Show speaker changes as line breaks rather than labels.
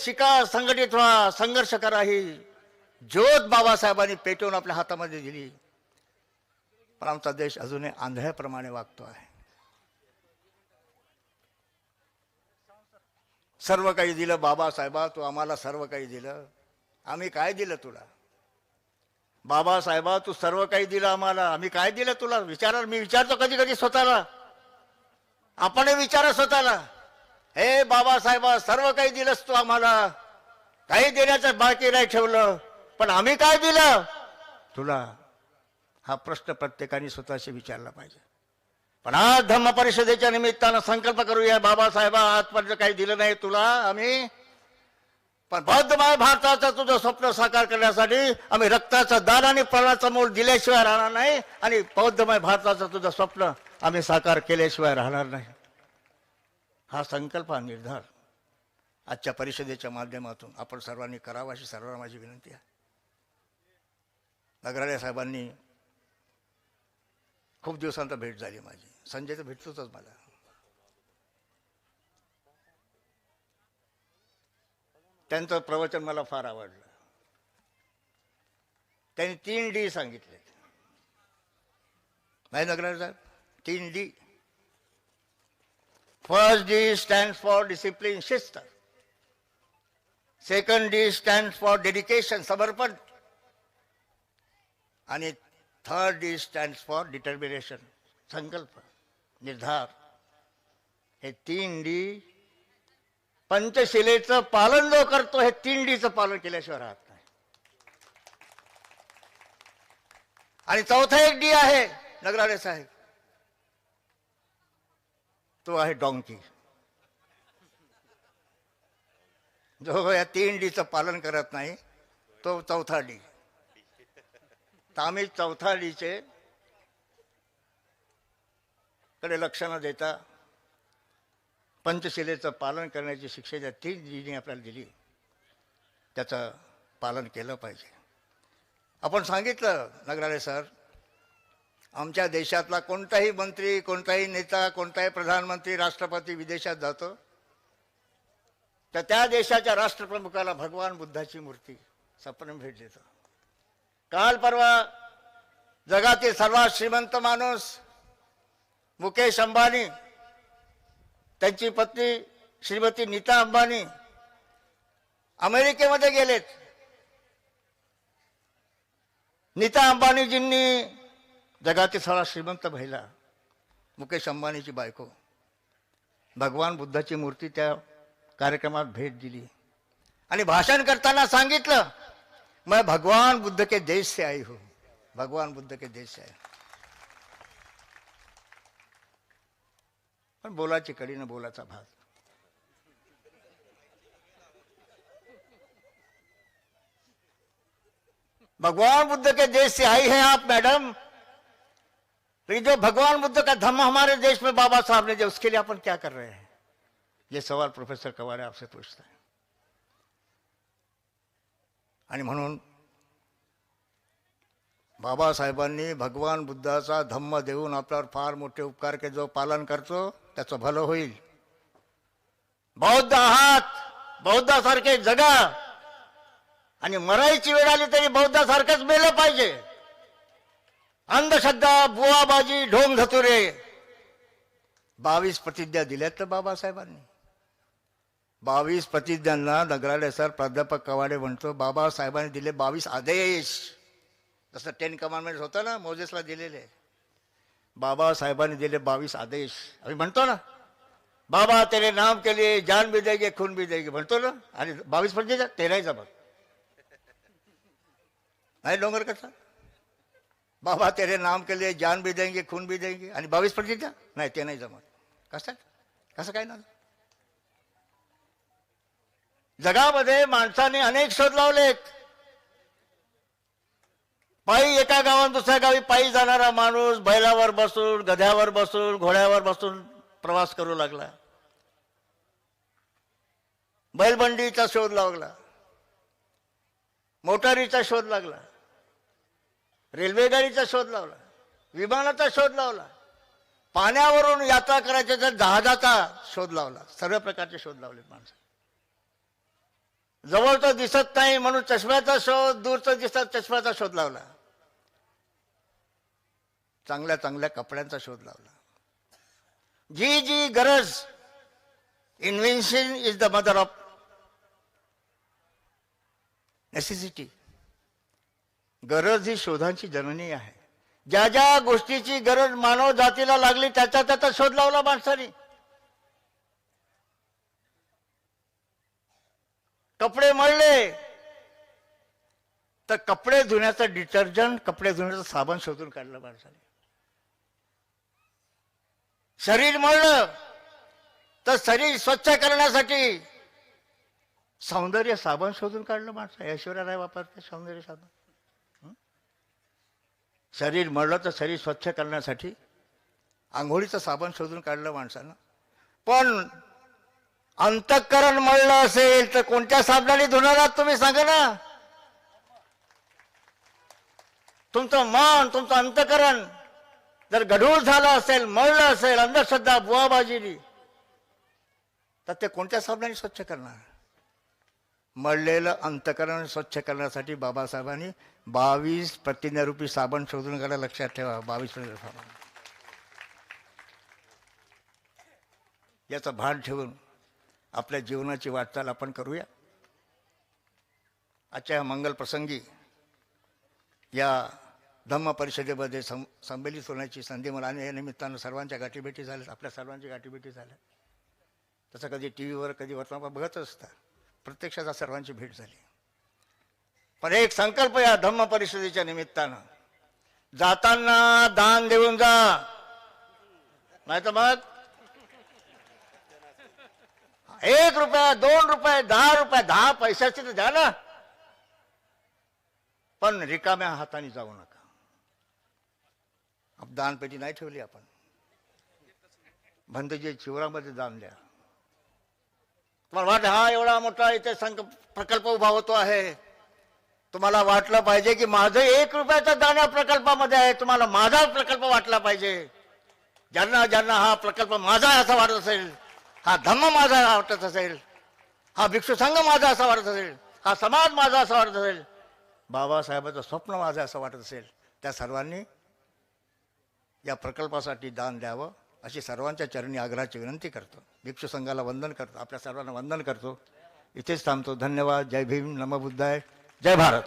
शिका संघटित व्हा संघर्ष करा ही ज्योत बाबासाहेबांनी पेटवून आपल्या हातामध्ये दिली. पण आमचा देश अजूनही आंधळ्याप्रमाणे वागतो आहे. सर्व काही दिलं बाबासाहेबा तू आम्हाला सर्व काही दिलं. आम्ही काय दिलं तुला? बाबासाहेबा तू सर्व काही दिलं आम्हाला. आम्ही काय दिलं तुला? विचारा मी विचारतो कधी कधी स्वतःला. आपण विचारा स्वतःला. हे बाबासाहेबा सर्व काही दिलंस तू आम्हाला. काही देण्याचं बाकी नाही ठेवलं. पण आम्ही काय दिलं? तुला हा प्रश्न प्रत्येकाने स्वतःशी विचारला पाहिजे. पण आज धम्म परिषदेच्या निमित्तानं संकल्प करूया बाबासाहेबा आजपर्यंत काही दिलं नाही तुला आम्ही. पण बौद्धमय भारताचं तुझं स्वप्न साकार करण्यासाठी आम्ही रक्ताचं दान आणि प्राणाचं मूल दिल्याशिवाय राहणार नाही आणि बौद्धमय भारताचं तुझं स्वप्न आम्ही साकार केल्याशिवाय राहणार नाही. हा संकल्प हा निर्धार. आजच्या परिषदेच्या माध्यमातून आपण सर्वांनी करावा अशी सर्वांना माझी विनंती आहे. नगराळे साहेबांनी खूप दिवसांत भेट झाली माझी. संजय तर भेटतोच मला. त्यांचं प्रवचन मला फार आवडलं. त्यांनी तीन डी सांगितले. नाही नगराळे साहेब तीन D first D stand for discipline शिस्त second D stand for dedication samarpan. आणि third D stands for determination संकल्प निर्धार हे तीन डी पंचशिलेचं पालन जो करतो हे तीन डीचं पालन केल्याशिवाय राहत नाही. आणि चौथा एक डी आहे नगराडे साहेब. तो आहे डॉंकी जो हो या तीन डीचं पालन करत नाही तो चौथा डी. तर आम्ही चौथा डीचे कडे लक्ष न देता पंचशिलेचं पालन करण्याची शिक्षा ज्या तीन डीने आपल्याला दिली त्याचं पालन केलं पाहिजे. आपण सांगितलं नगराळे सर आमच्या देशातला कोणताही मंत्री कोणताही नेता कोणताही प्रधानमंत्री राष्ट्रपती विदेशात जातो. तर त्या देशाच्या राष्ट्रप्रमुखाला भगवान बुद्धाची मूर्ती सपन भेट देतो. काल परवा जगातील सर्वात श्रीमंत माणूस मुकेश अंबानी त्यांची पत्नी श्रीमती नीता अंबानी अमेरिकेमध्ये गेलेत. नीता अंबानीजींनी जगातील सर्वात श्रीमंत महिला मुकेश अंबानीची बायको. भगवान बुद्धाची मूर्ती त्या कार्यक्रमात भेट दिली. आणि भाषण करताना सांगितलं मैं भगवान बुद्ध के देश से आई हूं. भगवान बुद्ध के देश से आई. पण बोलाची कडी न बोलाचा भाग. भगवान बुद्ध के देश से आई हैं आप मैडम. लेकिन जो भगवान बुद्ध का धम्म हमारे देश में बाबा साहब ने जो उसके लिए अपन क्या कर रहे हैं? ये सवाल प्रोफेसर कवाड़े आपसे पूछता है। आणि म्हणून बाबासाहेबांनी भगवान बुद्धाचा धम्म देऊन आपल्यावर फार मोठे उपकार के जो पालन करतो त्याचं भलं होईल. बौद्ध आहात बौद्धासारखे जगा. आणि मरायची वेळ आली तरी बौद्धासारखंच मेलं पाहिजे. अंधश्रद्धा बुवाबाजी ढोंग धतुरे बावीस प्रतिज्ञा दिल्यात तर बाबासाहेबांनी. बावीस प्रतिज्ञांना नगराळे सर, प्राध्यापक कवाडे म्हणतो, बाबासाहेबांनी दिले बावीस आदेश. जसं टेन कमांडमेंट होतं ना, मोजेसला दिलेले. बाबासाहेबांनी दिले बावीस आदेश. आम्ही म्हणतो ना, बाबा तेरे नाम के लिए जान भी देंगे, खून भी देंगे, म्हणतो ना. आणि बावीस प्रतिज्ञा ते नाही जमत नाही, डोंगर कसा? बाबा तेरे नाम के लिए जान भी देंगे खून भी देंगे। आणि बावीस प्रतिज्ञा नाही ते नाही जमत. कसं? कसं काय ना जगामध्ये माणसाने अनेक शोध लावलेत पायी एका गावात दुसऱ्या गावी पायी जाणारा माणूस बैलावर बसून गध्यावर बसून घोड्यावर बसून प्रवास करू लागला. बैलबंडीचा शोध लागला मोटारीचा शोध लागला. रेल्वेगाडीचा शोध लावला विमानाचा शोध लावला पाण्यावरून यात्रा करायच्या तर जहाजाचा शोध लावला सर्व प्रकारचे शोध लावले माणसं. जवळचं दिसत नाही म्हणून चष्म्याचा शोध दूरचं दिसत चष्म्याचा शोध लावला. चांगल्या चांगल्या कपड्यांचा शोध लावला. जी जी गरज invention is the mother of necessity गरज ही शोधांची जननी आहे. ज्या ज्या गोष्टीची गरज मानव जातीला लागली त्याचा त्याचा शोध लावला माणसाने. कपडे मळले तर कपडे धुण्याचं डिटर्जंट कपडे धुण्याचं साबण शोधून काढलं माणसाने. शरीर मळलं तर शरीर स्वच्छ करण्यासाठी सौंदर्य साबण शोधून काढलं माणसं ऐश्वर्या राय वापरते सौंदर्य साबण. शरीर मळलं तर शरीर स्वच्छ करण्यासाठी आंघोळीचं साबण शोधून काढलं माणसानं. पण अंतःकरण मळलं असेल तर कोणत्या साबणाने धुणार आहात तुम्ही सांगा ना? तुमचं मन तुमचं अंतकरण जर गढूळ झालं असेल मळलं असेल अंधश्रद्धा बुवाबाजीनी तर ते कोणत्या साबणाने स्वच्छ करणार? मळलेलं अंतकरण स्वच्छ करण्यासाठी बाबासाहेबांनी बावीस प्रतिज्ञारूपी साबण शोधून काढा लक्षात ठेवा बावीस प्रतिज्ञा साबण. याचं भान ठेवून आपल्या जीवनाची वाटचाल आपण करूया. आजच्या मंगल प्रसंगी या धम्म परिषदेमध्ये सं संमेलित होण्याची संधी मला आणि या निमित्तानं सर्वांच्या गाठीभेटी झाल्यात आपल्या सर्वांच्या गाठीभेटी झाल्या. तसं कधी टी व्हीवर कधी वर्तमान बघत असता प्रत्यक्षात सर्वांची भेट झाली. पण एक संकल्प या धम्म परिषदेच्या निमित्तानं. जाताना दान देऊन जा. नाही तर मग? एक रुपया दोन रुपये दहा रुपये दहा पैशाचे तर द्या ना. पण रिकाम्या हाताने जाऊ नका. आप दानपेटी नाही ठेवली आपण. भंतजी शिवरामध्ये दान द्या. तुम्हाला वाटत हा एवढा मोठा इथे संक प्रकल्प उभा होतो आहे. तुम्हाला वाटलं पाहिजे की माझं एक रुपयाचं दान या प्रकल्पामध्ये आहे. तुम्हाला माझा प्रकल्प वाटला पाहिजे. ज्यांना ज्यांना हा प्रकल्प माझा आहे असं वाटत असेल हा धम्म माझा वाटत असेल हा भिक्षू संघ माझा असा वाटत असेल हा समाज माझा असा वाटत असेल बाबासाहेबाचं स्वप्न माझं असं वाटत असेल त्या सर्वांनी या प्रकल्पासाठी दान द्यावं अशी सर्वांच्या चरणी आग्रहाची विनंती करतो. भिक्षू संघाला वंदन करतो आपल्या सर्वांना वंदन करतो. इथेच थांबतो. धन्यवाद. जय भीम. नमबुद्धाय जय भारत.